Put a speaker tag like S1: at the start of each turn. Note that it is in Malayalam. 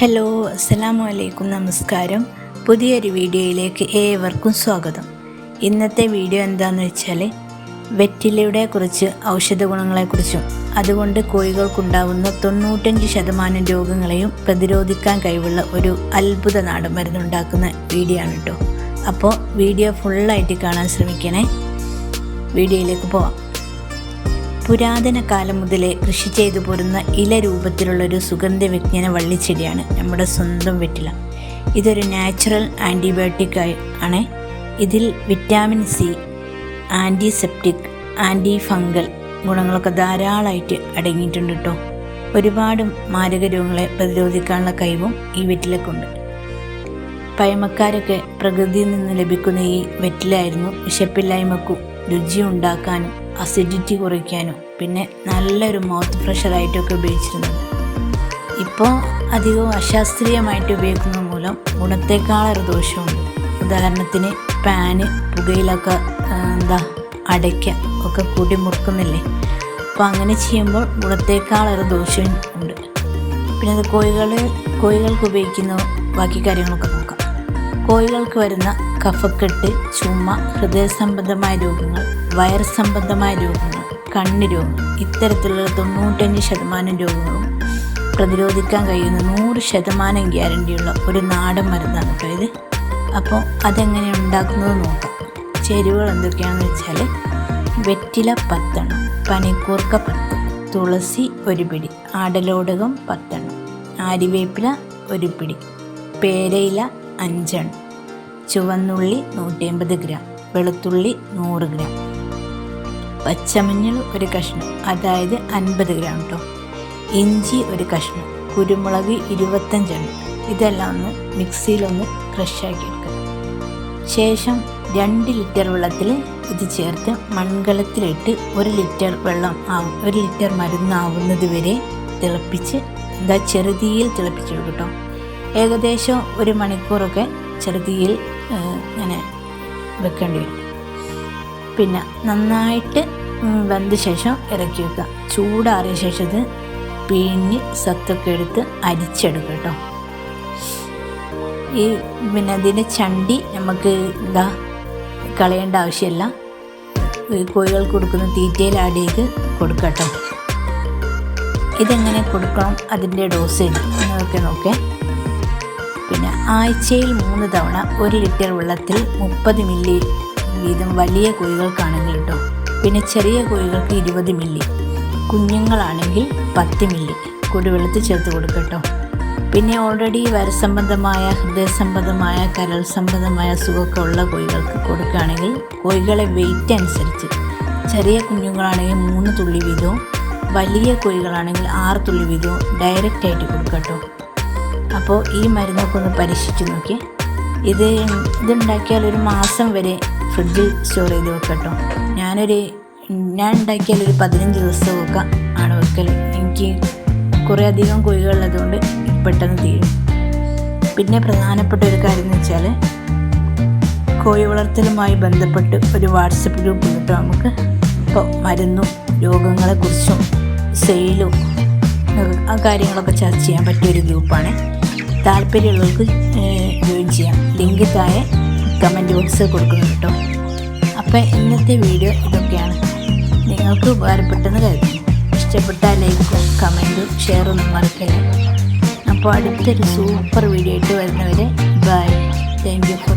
S1: ഹലോ അസ്സലാമു അലൈക്കും നമസ്കാരം. പുതിയൊരു വീഡിയോയിലേക്ക് ഏവർക്കും സ്വാഗതം. ഇന്നത്തെ വീഡിയോ എന്താണെന്ന് വെച്ചാൽ വെറ്റിലയുടെ കുറിച്ച് ഔഷധ ഗുണങ്ങളെക്കുറിച്ചും അതുകൊണ്ട് കോഴികൾക്കുണ്ടാവുന്ന തൊണ്ണൂറ്റഞ്ച് ശതമാനം രോഗങ്ങളെയും പ്രതിരോധിക്കാൻ കഴിവുള്ള ഒരു അത്ഭുത നാടൻ മരുന്നുണ്ടാക്കുന്ന വീഡിയോ ആണ് കേട്ടോ അപ്പോൾ വീഡിയോ ഫുള്ളായിട്ട് കാണാൻ ശ്രമിക്കണേ. വീഡിയോയിലേക്ക് പോവാം. പുരാതന കാലം മുതലേ കൃഷി ചെയ്തു പോരുന്ന ഇല രൂപത്തിലുള്ള ഒരു സുഗന്ധ വിജ്ഞാന വള്ളിച്ചെടിയാണ് നമ്മുടെ സ്വന്തം വെറ്റില. ഇതൊരു നാച്ചുറൽ ആന്റിബയോട്ടിക് ആണ്. ഇതിൽ vitamin C antiseptic anti fungal ഗുണങ്ങളൊക്കെ ധാരാളമായിട്ട് അടങ്ങിയിട്ടുണ്ട് കേട്ടോ ഒരുപാട് മാരക രോഗങ്ങളെ പ്രതിരോധിക്കാനുള്ള കഴിവും ഈ വെറ്റിലക്കുണ്ട്. പഴമക്കാരൊക്കെ പ്രകൃതിയിൽ നിന്ന് ലഭിക്കുന്ന ഈ വെറ്റിലായിരുന്നു വിശപ്പില്ലായ്മക്കും രുചി ഉണ്ടാക്കാനും അസിഡിറ്റി കുറയ്ക്കാനും പിന്നെ നല്ലൊരു മൗത്ത് ഫ്രഷറായിട്ടൊക്കെ ഉപയോഗിച്ചിരുന്നത്. ഇപ്പോൾ അധികവും അശാസ്ത്രീയമായിട്ട് ഉപയോഗിക്കുന്നത് മൂലം ഗുണത്തേക്കാളൊരു ദോഷമുണ്ട് ഉദാഹരണത്തിന് പാന് പുകയിലൊക്കെ എന്താ അടയ്ക്ക ഒക്കെ കൂടി മുറുക്കുന്നില്ലേ? അപ്പോൾ അങ്ങനെ ചെയ്യുമ്പോൾ ഗുണത്തേക്കാളൊരു ദോഷം ഉണ്ട്. പിന്നെ അത് കോഴികൾ കോഴികൾക്ക് ഉപയോഗിക്കുന്ന ബാക്കി കാര്യങ്ങളൊക്കെ നോക്കാം. കോഴികൾക്ക് വരുന്ന കഫക്കെട്ട് ചുമ ഹൃദയ സംബന്ധമായ രോഗങ്ങൾ വയർ സംബന്ധമായ രോഗങ്ങൾ കണ്ണ് രോഗങ്ങൾ ഇത്തരത്തിലുള്ള തൊണ്ണൂറ്റഞ്ച് ശതമാനം രോഗങ്ങളും പ്രതിരോധിക്കാൻ കഴിയുന്ന നൂറ് ശതമാനം ഗ്യാരണ്ടിയുള്ള ഒരു നാടൻ മരുന്നാണ് കേട്ടോ ഇത്. അപ്പോൾ അതെങ്ങനെ ഉണ്ടാക്കുന്നത് നോക്കാം. ചേരുവകൾ എന്തൊക്കെയാണെന്ന് വെച്ചാൽ വെറ്റില പത്തെണ്ണം പനിക്കൂർക്ക പത്ത് തുളസി ഒരു പിടി ആടലോടകം പത്തെണ്ണം ആരിവേപ്പില ഒരു പിടി പേരയില അഞ്ചെണ്ണം. ചുവന്നുള്ളി നൂറ്റി അമ്പത് ഗ്രാം വെളുത്തുള്ളി നൂറ് ഗ്രാം. പച്ചമഞ്ഞൾ ഒരു കഷ്ണം അതായത് അൻപത് ഗ്രാം കേട്ടോ ഇഞ്ചി ഒരു കഷ്ണം കുരുമുളക് ഇരുപത്തഞ്ചെണ്ണം. ഇതെല്ലാം ഒന്ന് മിക്സിയിലൊന്ന് ക്രഷാക്കി എടുക്കുക ശേഷം രണ്ട് ലിറ്റർ വെള്ളത്തിൽ ഇത് ചേർത്ത് മൺകലത്തിലിട്ട് ഒരു ലിറ്റർ വെള്ളം ആവും ഒരു ലിറ്റർ മരുന്നാവുന്നത് വരെ തിളപ്പിച്ച് എന്താ ചെറുതീയിൽ തിളപ്പിച്ചെടുക്കും കേട്ടോ ഏകദേശം ഒരു മണിക്കൂറൊക്കെ ചെറുതീയിൽ ഇങ്ങനെ വെക്കേണ്ടി വരും. പിന്നെ നന്നായിട്ട് വെന്ത ശേഷം ഇറക്കി വെക്കുക. ചൂടാറിയ ശേഷം ഇത് പിഴിഞ്ഞ് സത്തൊക്കെ എടുത്ത് അരിച്ചെടുക്കുക കേട്ടോ. ഈ പിന്നെ അതിന്റെ ചണ്ടി നമുക്ക് എന്താ കളയേണ്ട ആവശ്യമില്ല. കോഴികൾക്ക് കൊടുക്കുന്ന തീറ്റയിൽ ആഡ് ചെയ്ത് കൊടുക്കട്ടോ കേട്ടോ. ഇതെങ്ങനെ കൊടുക്കണം അതിന്റെ ഡോസേജ് എന്നൊക്കെ നോക്കേ. പിന്നെ ആഴ്ചയിൽ മൂന്ന് തവണ ഒരു ലിറ്റർ വെള്ളത്തിൽ മുപ്പത് മില്ലി വീതം വലിയ കോഴികൾക്കാണെങ്കിൽ കേട്ടോ പിന്നെ ചെറിയ കോഴികൾക്ക് ഇരുപത് മില്ലി കുഞ്ഞുങ്ങളാണെങ്കിൽ പത്ത് മില്ലി. കുടിവെള്ളത്തിൽ ചേർത്ത് കൊടുക്കട്ടോ. പിന്നെ ഓൾറെഡി വരസംബന്ധമായ ഹൃദയ സംബന്ധമായ കരൾ സംബന്ധമായ അസുഖമൊക്കെ ഉള്ള കോഴികൾക്ക് കൊടുക്കുകയാണെങ്കിൽ കോഴികളെ വെയിറ്റ് അനുസരിച്ച് ചെറിയ കുഞ്ഞുങ്ങളാണെങ്കിൽ മൂന്ന് തുള്ളി വീതവും വലിയ കോഴികളാണെങ്കിൽ ആറ് തുള്ളി വീതവും ഡയറക്റ്റായിട്ട് കൊടുക്കട്ടോ. അപ്പോൾ ഈ മരുന്നൊക്കെ ഒന്ന് പരീക്ഷിച്ച് നോക്കി. ഇത് ഇതുണ്ടാക്കിയാൽ ഒരു മാസം വരെ ഫ്രിഡ്ജിൽ സ്റ്റോർ ചെയ്ത് വെക്കട്ടോ ഞാനൊരു ഞാൻ ഉണ്ടാക്കിയാൽ ഒരു പതിനഞ്ച് ദിവസമൊക്കെ ആണ് വെക്കൽ. എനിക്ക് കുറേ അധികം കോഴികളുള്ളതുകൊണ്ട് പെട്ടെന്ന് തീരും. പിന്നെ പ്രധാനപ്പെട്ട ഒരു കാര്യം എന്ന് വെച്ചാൽ കോഴി വളർത്തലുമായി ബന്ധപ്പെട്ട് ഒരു വാട്സപ്പ് ഗ്രൂപ്പ് കിട്ടും നമുക്ക്. ഇപ്പോൾ മരുന്നും രോഗങ്ങളെക്കുറിച്ചും സെയിലും ആ കാര്യങ്ങളൊക്കെ ചർച്ച ചെയ്യാൻ പറ്റിയൊരു ഗ്രൂപ്പാണ്. താല്പര്യമുള്ളവർക്ക് ജോയിൻ ചെയ്യാം. ലിങ്ക് താഴെ കമന്റ് ബോക്സ് കൊടുക്കുന്നു കേട്ടോ. അപ്പോൾ ഇന്നത്തെ വീഡിയോ ഇതൊക്കെയാണ്. നിങ്ങൾക്ക് ഉപകാരപ്പെട്ടെന്ന് കരുതുന്നു. ഇഷ്ടപ്പെട്ടാൽ ലൈക്കും കമന്റും ഷെയറും മറക്കല്ലേ അപ്പോൾ അടുത്തൊരു സൂപ്പർ വീഡിയോ ആയിട്ട് വരുന്നവരെ ബൈ താങ്ക് യു ഫോർ